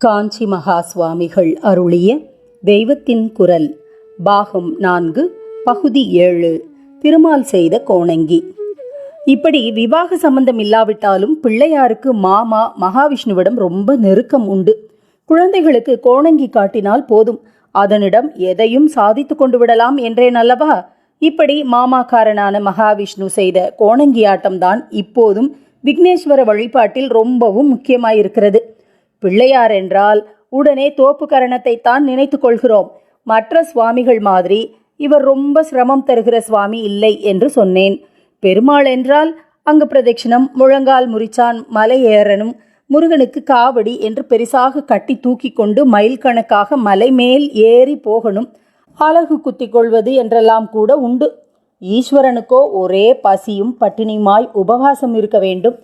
காஞ்சி மகா சுவாமிகள் அருளிய தெய்வத்தின் குரல் பாகம் நான்கு பகுதி ஏழு திருமால் செய்த கோணங்கி. இப்படி விவாக சம்பந்தம் இல்லாவிட்டாலும் பிள்ளையாருக்கு மாமா மகாவிஷ்ணுவிடம் ரொம்ப நெருக்கம் உண்டு. குழந்தைகளுக்கு கோணங்கி காட்டினால் போதும். அதனிடம் எதையும் சாதித்து கொண்டு விடலாம் என்றேன் அல்லவா? இப்படி மாமாக்காரனான மகாவிஷ்ணு செய்த கோணங்கி ஆட்டம்தான் இப்போதும் விக்னேஸ்வர வழிபாட்டில் ரொம்பவும் முக்கியமாயிருக்கிறது. பிள்ளையார் என்றால் உடனே தோப்பு கரணத்தை தான் நினைத்து கொள்கிறோம் மற்ற சுவாமிகள் மாதிரி இவர் ரொம்ப சிரமம் தருகிற சுவாமி இல்லை என்று சொன்னேன். பெருமாள் என்றால் அங்கு பிரதட்சிணம் முழங்கால் முறிச்சான் மலை ஏறணும் முருகனுக்கு காவடி என்று பெரிசாக கட்டி தூக்கி கொண்டு மைல் கணக்காக மலை மேல் ஏறி போகணும் அழகு குத்தி கொள்வது என்றெல்லாம் கூட உண்டு. ஈஸ்வரனுக்கோ ஒரே பசியும் பட்டினியுமாய் உபவாசம் இருக்க வேண்டும்.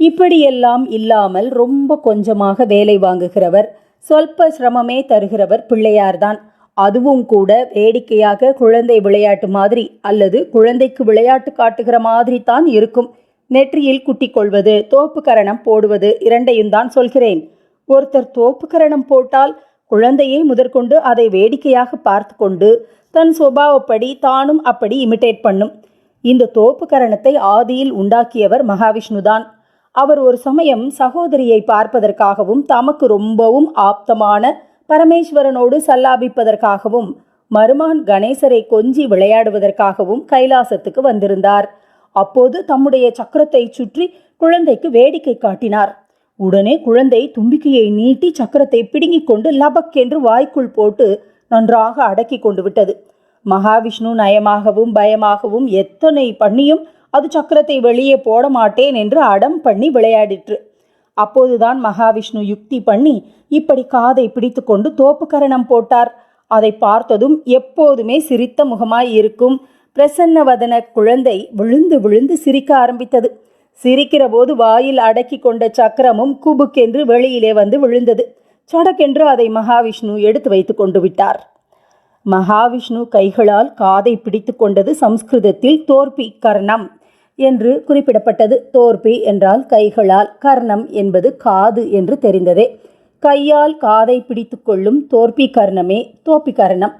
இப்படியெல்லாம் இல்லாமல் ரொம்ப கொஞ்சமாக வேலை வாங்குகிறவர் சொல்ப சிரமமே தருகிறவர் பிள்ளையார்தான். அதுவும் கூட வேடிக்கையாக குழந்தை விளையாட்டு மாதிரி அல்லது குழந்தைக்கு விளையாட்டு காட்டுகிற மாதிரி தான் இருக்கும். நெற்றியில் குட்டி கொள்வது தோப்பு கரணம் போடுவது இரண்டையும் தான் சொல்கிறேன். ஒருத்தர் தோப்பு கரணம் போட்டால் குழந்தையை முதற்கொண்டு அதை வேடிக்கையாக பார்த்து கொண்டு தன் சுபாவப்படி தானும் அப்படி இமிட்டேட் பண்ணும். இந்த தோப்பு கரணத்தை ஆதியில் உண்டாக்கியவர் மகாவிஷ்ணுதான். அவர் ஒரு சமயம் சகோதரியை பார்ப்பதற்காகவும் தமக்கு ரொம்பவும் ஆப்தமான பரமேஸ்வரனோடு சல்லாபிப்பதற்காகவும் மருமான் கணேசரை கொஞ்சி விளையாடுவதற்காகவும் கைலாசத்துக்கு வந்திருந்தார். அப்போது தம்முடைய சக்கரத்தை சுற்றி குழந்தைக்கு வேடிக்கை காட்டினார். உடனே குழந்தை தும்பிக்கையை நீட்டி சக்கரத்தை பிடுங்கிக் கொண்டு லபக் என்று வாய்க்குள் போட்டு நன்றாக அடக்கி கொண்டு விட்டது. மகாவிஷ்ணு நயமாகவும் பயமாகவும் எத்தனை பண்ணியும் அது சக்கரத்தை வெளியே போட மாட்டேன் என்று அடம் பண்ணி விளையாடிற்று. அப்போதுதான் மகாவிஷ்ணு யுக்தி பண்ணி இப்படி காதை பிடித்து கொண்டு தோப்பு கரணம் போட்டார். அதை பார்த்ததும் எப்போதுமே சிரித்த முகமாய் இருக்கும் பிரசன்னவதன குழந்தை விழுந்து விழுந்து சிரிக்க ஆரம்பித்தது. சிரிக்கிற போது வாயில் அடக்கி கொண்ட சக்கரமும் குபுக்கென்று வெளியிலே வந்து விழுந்தது. சடக்கென்று அதை மகாவிஷ்ணு எடுத்து வைத்து கொண்டு விட்டார். மகாவிஷ்ணு கைகளால் காதை பிடித்து கொண்டது சம்ஸ்கிருதத்தில் தோற்பி கர்ணம் என்று குறிப்பிடப்பட்டது. தோர்பி என்றால் கைகளால் கர்ணம் என்பது காது என்று தெரிந்ததே. கையால் காதை பிடித்து கொள்ளும் தோற்பி கர்ணமே தோப்பி கரணம்.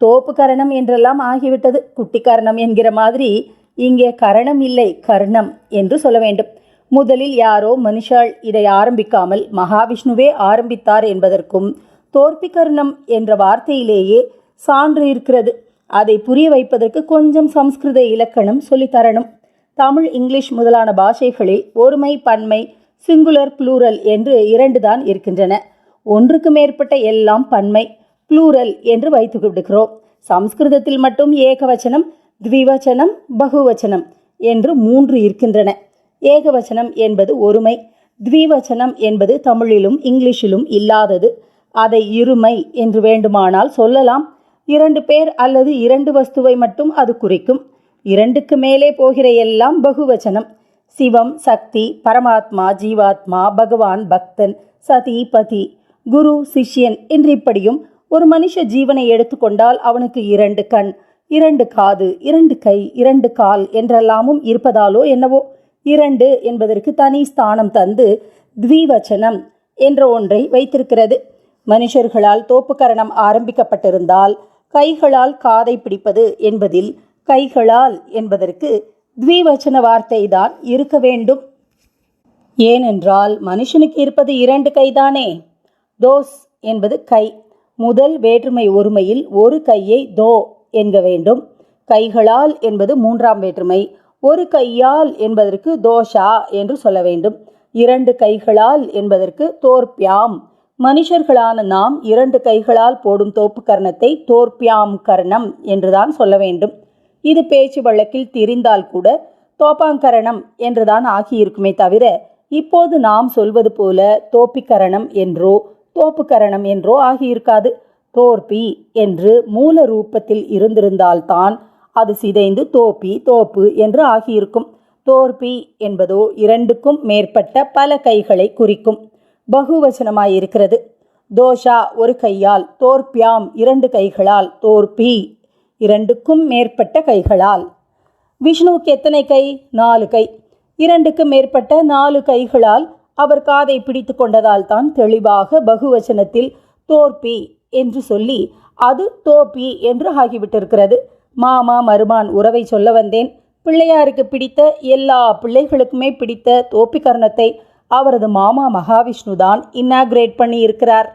தோப்பு கரணம் என்றெல்லாம் ஆகிவிட்டது. குட்டி கரணம் என்கிற மாதிரி இங்கே கரணம் இல்லை கர்ணம் என்று சொல்ல வேண்டும். முதலில் யாரோ மனுஷாள் இதை ஆரம்பிக்காமல் மகாவிஷ்ணுவே ஆரம்பித்தார் என்பதற்கும் தோற்பி கர்ணம் என்ற வார்த்தையிலேயே சான்று இருக்கிறது. அதை புரிய வைப்பதற்கு கொஞ்சம் சம்ஸ்கிருத இலக்கணம் சொல்லித்தரணும் தமிழ் இங்கிலீஷ் முதலான பாஷைகளில் ஒருமை பன்மை சிங்குலர் ப்ளூரல் என்று இரண்டு தான் இருக்கின்றன. ஒன்றுக்கு மேற்பட்ட எல்லாம் பன்மை ப்ளூரல் என்று வைத்து விடுகிறோம் சம்ஸ்கிருதத்தில் மட்டும் ஏகவச்சனம் த்விவச்சனம் பகுவச்சனம் என்று மூன்று இருக்கின்றன. ஏகவச்சனம் என்பது ஒருமை த்விவச்சனம் என்பது தமிழிலும் இங்கிலீஷிலும் இல்லாதது. அதை இருமை என்று வேண்டுமானால் சொல்லலாம். இரண்டு பேர் அல்லது இரண்டு வஸ்துவை மட்டும் அது குறிக்கும். இரண்டுக்கு மேலே போகிற எல்லாம் பகுவச்சனம். சிவம் சக்தி பரமாத்மா ஜீவாத்மா பகவான் பக்தன் சதி பதி குரு சிஷ்யன் என்று இப்படியும் ஒரு மனுஷ ஜீவனை எடுத்துக்கொண்டால் அவனுக்கு இரண்டு கண் இரண்டு காது இரண்டு கை இரண்டு கால் என்றெல்லாமும் இருப்பதாலோ என்னவோ? இரண்டு என்பதற்கு தனி ஸ்தானம் தந்து த்விவச்சனம் என்ற ஒன்றை வைத்திருக்கிறது. மனுஷர்களால் தோப்புக்கரணம் ஆரம்பிக்கப்பட்டிருந்தால் கைகளால் காதை பிடிப்பது என்பதில் கைகளால் என்பதற்கு த்விவச்சன வார்த்தை தான் இருக்க வேண்டும். ஏனென்றால் மனுஷனுக்கு இருப்பது இரண்டு கைதானே? தோஸ் என்பது கை. முதல் வேற்றுமை ஒருமையில் ஒரு கையை தோ என்க வேண்டும். கைகளால் என்பது மூன்றாம் வேற்றுமை. ஒரு கையால் என்பதற்கு தோஷா என்று சொல்ல வேண்டும். இரண்டு கைகளால் என்பதற்கு தோற்பியாம் மனுஷர்களான நாம் இரண்டு கைகளால் போடும் தோப்பு கர்ணத்தை தோற்பியாம் கர்ணம் என்றுதான் சொல்ல வேண்டும். இது பேச்சு வழக்கில் தெரிந்தால் கூட தோப்பாங்கரணம் என்றுதான் ஆகியிருக்குமே தவிர இப்போது நாம் சொல்வது போல தோப்பிக்கரணம் என்றோ தோப்புக்கரணம் என்றோ ஆகியிருக்காது. தோற்பி என்று மூல ரூபத்தில் இருந்திருந்தால்தான் அது சிதைந்து தோப்பி தோப்பு என்று ஆகியிருக்கும். தோற்பி என்பதோ இரண்டுக்கும் மேற்பட்ட பல கைகளை குறிக்கும். பகுவச்சனமாயிருக்கிறது தோஷா ஒரு கையால் தோற்பியாம் இரண்டு கைகளால் தோற்பி இரண்டுக்கும் மேற்பட்ட கைகளால். விஷ்ணுவுக்கு எத்தனை கை? நாலு கை. இரண்டுக்கு மேற்பட்ட நாலு கைகளால் அவர் காதை பிடித்து கொண்டதால் தான் தெளிவாக பகுவச்சனத்தில் தோற்பி என்று சொல்லி அது தோப்பி என்று ஆகிவிட்டிருக்கிறது. மாமா மருமான் உறவை சொல்ல வந்தேன். பிள்ளையாருக்கு பிடித்த எல்லா பிள்ளைகளுக்குமே பிடித்த தோப்பிகரணத்தை அவரது மாமா மகாவிஷ்ணு தான் இன்னாகிரேட் பண்ணி இருக்கிறார்